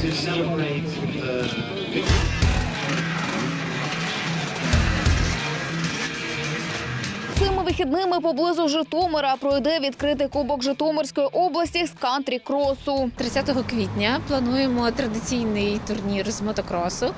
to celebrate the victory. Вихідними поблизу Житомира пройде відкритий кубок Житомирської області з кантрі кросу. 30 квітня плануємо традиційний турнір з мотокросу.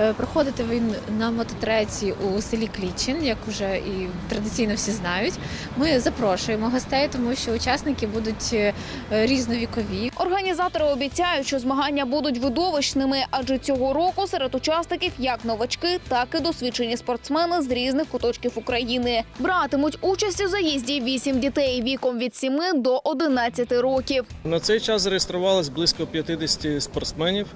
Е, Проходити він на мототреці у селі Клічин, як вже і традиційно всі знають. Ми запрошуємо гостей, тому що учасники будуть е, різновікові. Організатори обіцяють, що змагання будуть видовищними, адже цього року серед учасників як новачки, так і досвідчені спортсмени з різних куточків України. Братимуть участь у заїзді вісім дітей віком від 7 до 11 років. На цей час зареєструвалось близько 50 спортсменів.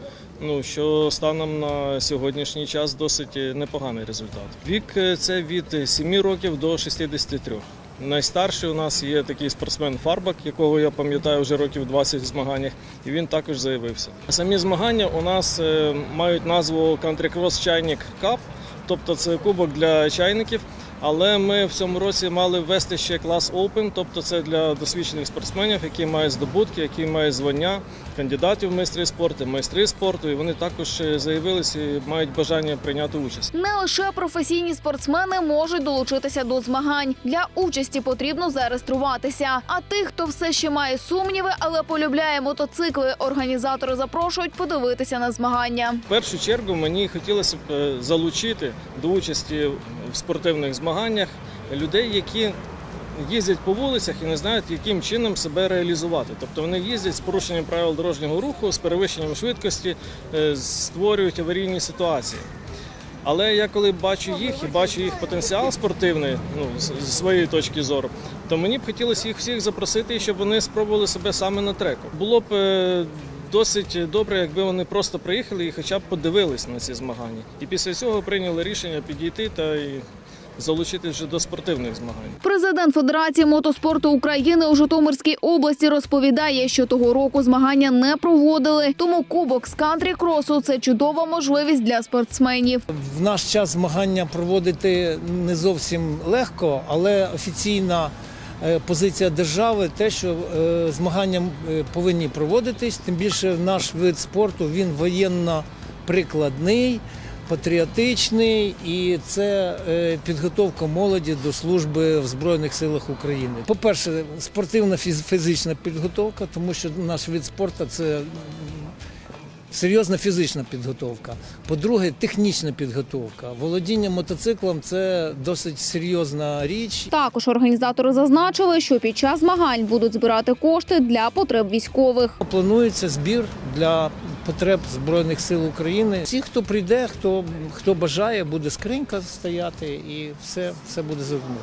Ну що станом на сьогоднішній час досить непоганий результат. Вік е, це від 7 років до 63. Найстарший у нас є такий спортсмен Фарбак, якого я пам'ятаю вже років 20 в змаганнях, і він також заявився. Самі змагання у нас е, мають назву Country Cross Чайник Cup, тобто це кубок для чайників. Але ми в цьому році мали ввести ще клас Open, тобто це для досвідчених спортсменів, які мають здобутки, які мають звання кандидатів в майстри спорту, майстри спорту. І вони також е, заявилися і мають бажання прийняти участь. Не лише професійні спортсмени можуть долучитися до змагань. Для участі потрібно зареєструватися. А тих, хто все ще має сумніви, але полюбляє мотоцикли, організатори запрошують подивитися на змагання. В першу чергу мені хотілося б е, залучити до участі в спортивних змаганнях людей, які їздять по вулицях і не знають, яким чином себе реалізувати. Тобто вони їздять з порушенням правил дорожнього руху, з перевищенням швидкості, е, створюють аварійні ситуації. Але я коли бачу їх і бачу їх потенціал спортивний, ну з своєї точки зору, то мені б хотілося їх всіх запросити, щоб вони спробували себе саме на треку. Було б е, досить добре, якби вони просто приїхали і хоча б подивились на ці змагання. І після цього прийняли рішення підійти та і залучити вже до спортивних змагань. Президент Федерації мотоспорту України у Житомирській області розповідає, що того року змагання не проводили. Тому кубок з кантрі кросу це чудова можливість для спортсменів. В наш час змагання проводити не зовсім легко, але офіційна позиція держави те, що е, змагання е, повинні проводитись. Тим більше наш вид спорту він воєнно прикладний, патріотичний і це е, підготовка молоді до служби в Збройних силах України. По-перше, спортивна фізична підготовка, тому що наш вид спорту це серйозна фізична підготовка. По-друге, технічна підготовка. Володіння мотоциклом це досить серйозна річ. Також організатори зазначили, що під час змагань будуть збирати кошти для потреб військових. Планується збір для потреб Збройних сил України. Всі, хто прийде, хто, хто бажає, буде скринька стояти і все, все буде зроблено.